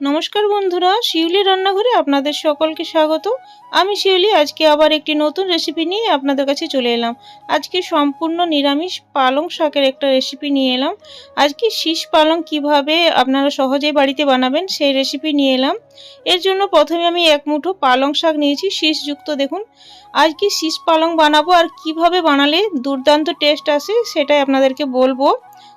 নমস্কার বন্ধুরা, শিউলি রান্নাঘরে আপনাদের সকলকে স্বাগত। আমি শিউলি, আজকে আবার একটি নতুন রেসিপি নিয়ে আপনাদের কাছে চলে এলাম। আজকে সম্পূর্ণ নিরামিষ পালং শাকের একটা রেসিপি নিয়ে এলাম। আজকে শীষ পালং কীভাবে আপনারা সহজেই বাড়িতে বানাবেন সেই রেসিপি নিয়ে এলাম। এর জন্য প্রথমে আমি এক মুঠো পালং শাক নিয়েছি, শীষযুক্ত দেখুন। আজকে শীষ পালং বানাবো আর কীভাবে বানালে দুর্দান্ত টেস্ট আসে সেটাই আপনাদেরকে বলব।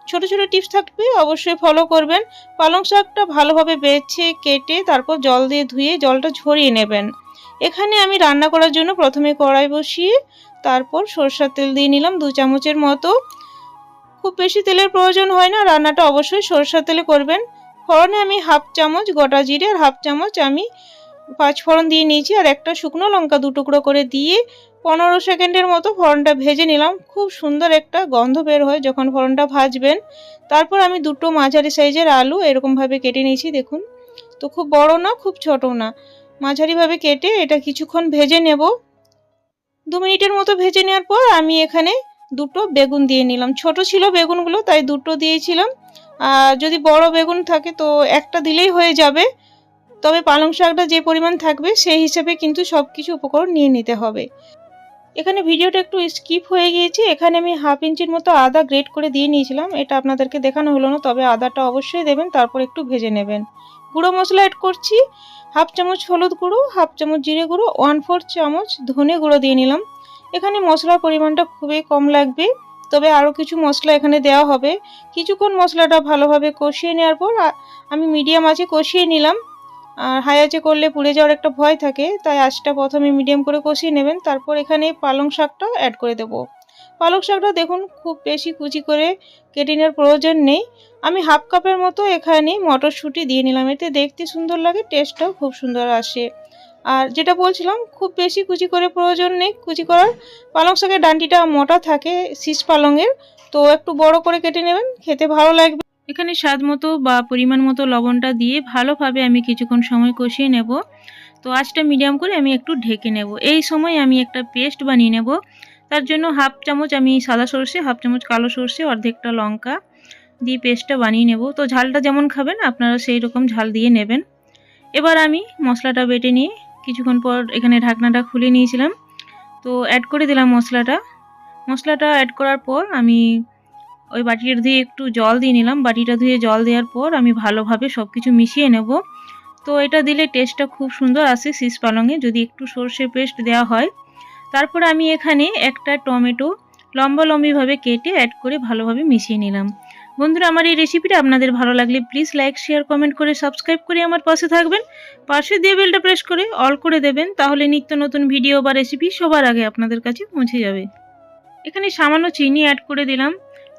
ছোট ছোট টিপস থাকবে, অবশ্যই ফলো করবেন। পালং শাকটা ভালোভাবে বেছে কেটে তারপর জল দিয়ে ধুয়ে জলটা ঝরিয়ে নেবেন। এখানে আমি রান্না করার জন্য প্রথমে কড়াই বসিয়ে তারপর সরষার তেল দিয়ে নিলাম দু চামচের মতো। খুব বেশি তেলের প্রয়োজন হয় না, রান্নাটা অবশ্যই সরষার তেলে করবেন। ফোড়নে আমি হাফ চামচ গোটা জিরে আর হাফ চামচ আমি পাঁচ ফোড়ন দিয়ে নিয়েছি আর একটা শুকনো লঙ্কা দু টুকরো করে দিয়ে পনেরো সেকেন্ডের মতো ফোড়নটা ভেজে নিলাম। খুব সুন্দর একটা গন্ধ বের হয় যখন ফোড়নটা ভাজবেন। তারপর আমি দুটো মাঝারি সাইজের আলু এরকমভাবে কেটে নিয়েছি, দেখুন। তো খুব বড় না, খুব ছোট না। মাঝারিভাবে কেটে এটা কিছুক্ষণ ভেজে নেব। দু মিনিটের মতো ভেজে নেওয়ার পর আমি এখানে দুটো বেগুন দিয়ে নিলাম। ছোট ছিল বেগুনগুলো, তাই দুটো দিয়েছিলাম। আর যদি বড় বেগুন থাকে তো একটা দিলেই হয়ে যাবে। তবে পালং শাকটা যে পরিমাণ থাকবে সেই হিসেবে কিন্তু সব কিছু উপকরণ নিয়ে নিতে হবে। এখানে ভিডিওটা একটু স্কিপ হয়ে গিয়েছে। এখানে আমি হাফ ইঞ্চির মতো আদা গ্রেট করে দিয়ে নিয়েছিলাম। এটা আপনাদেরকে দেখানো হলো না, তবে আদাটা অবশ্যই দেবেন, তারপর একটু ভেজে নেবেন। গুঁড়ো মশলা অ্যাড করছি। হাফ চামচ হলুদ গুঁড়ো হাফ চামচ জিরে গুঁড়ো ওয়ান ফোর চামচ ধনে গুঁড়ো দিয়ে নিলাম। এখানে মশলার পরিমাণটা খুবই কম লাগবে, তবে আরও কিছু মশলা এখানে দেওয়া হবে। কিছুক্ষণ মশলাটা ভালোভাবে কষিয়ে নেওয়ার পর আমি মিডিয়াম আঁচে কষিয়ে নিলাম। আর হাই আঁচে করলে পুড়ে যাওয়ার একটা ভয় থাকে, তাই আঁচটা প্রথমে মিডিয়াম করে কষিয়ে নেবেন, তারপর এখানে পালং শাকটা অ্যাড করে দেব। পালং শাকটা দেখুন, খুব বেশি কুচি করে কেটে নেওয়ার প্রয়োজন নেই। আমি হাফ কাপের মতো এখানে মটরশুঁটি দিয়ে নিলাম, এতে দেখতে সুন্দর লাগে, টেস্টটাও খুব সুন্দর আসে। আর যেটা বলছিলাম, খুব বেশি কুচি করে প্রয়োজন নেই, কুচি করার। পালং শাকের ডান্টিটা মোটা থাকে, শীষ পালংয়ের, তো একটু বড় করে কেটে নেবেন, খেতে ভালো লাগবে। এখানে স্বাদ মতো বা পরিমাণ মতো লবণটা দিয়ে ভালোভাবে আমি কিছুক্ষণ সময় কষিয়ে নেব। তো আঁচটা মিডিয়াম করে আমি একটু ঢেকে নেব। এই সময় আমি একটা পেস্ট বানিয়ে নেব। তার জন্য হাফ চামচ আমি সাদা সর্ষে, হাফ চামচ কালো সর্ষে, অর্ধেকটা লঙ্কা দিয়ে পেস্টটা বানিয়ে নেব। তো ঝালটা যেমন খাবেন, আপনারা সেই রকম ঝাল দিয়ে নেবেন। এবার আমি মশলাটা বেটে নিয়ে কিছুক্ষণ পর এখানে ঢাকনাটা খুলে নিয়েছিলাম। তো অ্যাড করে দিলাম মশলাটা। মশলাটা অ্যাড করার পর আমি ওই বাটিটা ধুয়ে একটু জল দিয়ে নিলাম। বাটিটা ধুয়ে জল দেওয়ার পর আমি ভালোভাবে সব কিছু মিশিয়ে নেব। তো এটা দিলে টেস্টটা খুব সুন্দর আসে শীষ পালংয়ে, যদি একটু সর্ষে পেস্ট দেওয়া হয়। তারপর আমি এখানে একটা টমেটো লম্বা লম্বিভাবে কেটে অ্যাড করে ভালোভাবে মিশিয়ে নিলাম। বন্ধুরা, আমার এই রেসিপিটা আপনাদের ভালো লাগলে প্লিজ লাইক শেয়ার কমেন্ট করে সাবস্ক্রাইব করে আমার পাশে থাকবেন। পাশে দিয়ে বেলটা প্রেস করে অল করে দেবেন, তাহলে নিত্য নতুন ভিডিও বা রেসিপি সবার আগে আপনাদের কাছে পৌঁছে যাবে। এখানে সামান্য চিনি অ্যাড করে দিলাম।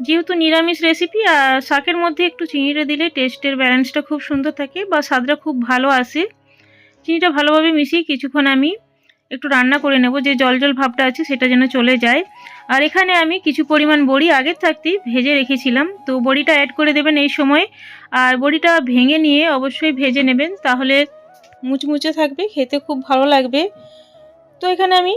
যেহেতু নিরামিষ রেসিপি আর শাকের মধ্যে একটু চিনিটা দিলে টেস্টের ব্যালেন্সটা খুব সুন্দর থাকে বা স্বাদটা খুব ভালো আসে। চিনিটা ভালোভাবে মিশিয়ে কিছুক্ষণ আমি একটু রান্না করে নেব, যে জল জল ভাবটা আছে সেটা যেন চলে যায়। আর এখানে আমি কিছু পরিমাণ বড়ি আগের থাকতেই ভেজে রেখেছিলাম। তো বড়িটা অ্যাড করে দেবেন এই সময়। আর বড়িটা ভেঙে নিয়ে অবশ্যই ভেজে নেবেন, তাহলে মুচমুচে থাকবে, খেতে খুব ভালো লাগবে। তো এখানে আমি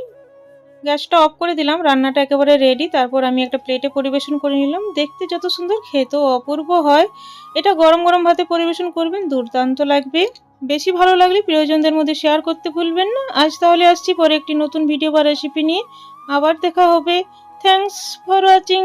গ্যাসটা অফ করে দিলাম, রান্নাটা একেবারে রেডি তারপর আমি একটা প্লেটে পরিবেশন করে নিলাম। দেখতে যত সুন্দর খেতে অপূর্ব হয়। এটা গরম গরম ভাতে পরিবেশন করবেন, দুর্দান্ত লাগবে। বেশি ভালো লাগলে প্রিয়জনদের মধ্যে শেয়ার করতে ভুলবেন না। আজ তাহলে আসছি পরে একটি নতুন ভিডিও বা রেসিপি নিয়ে। আবার দেখা হবে। Thanks for watching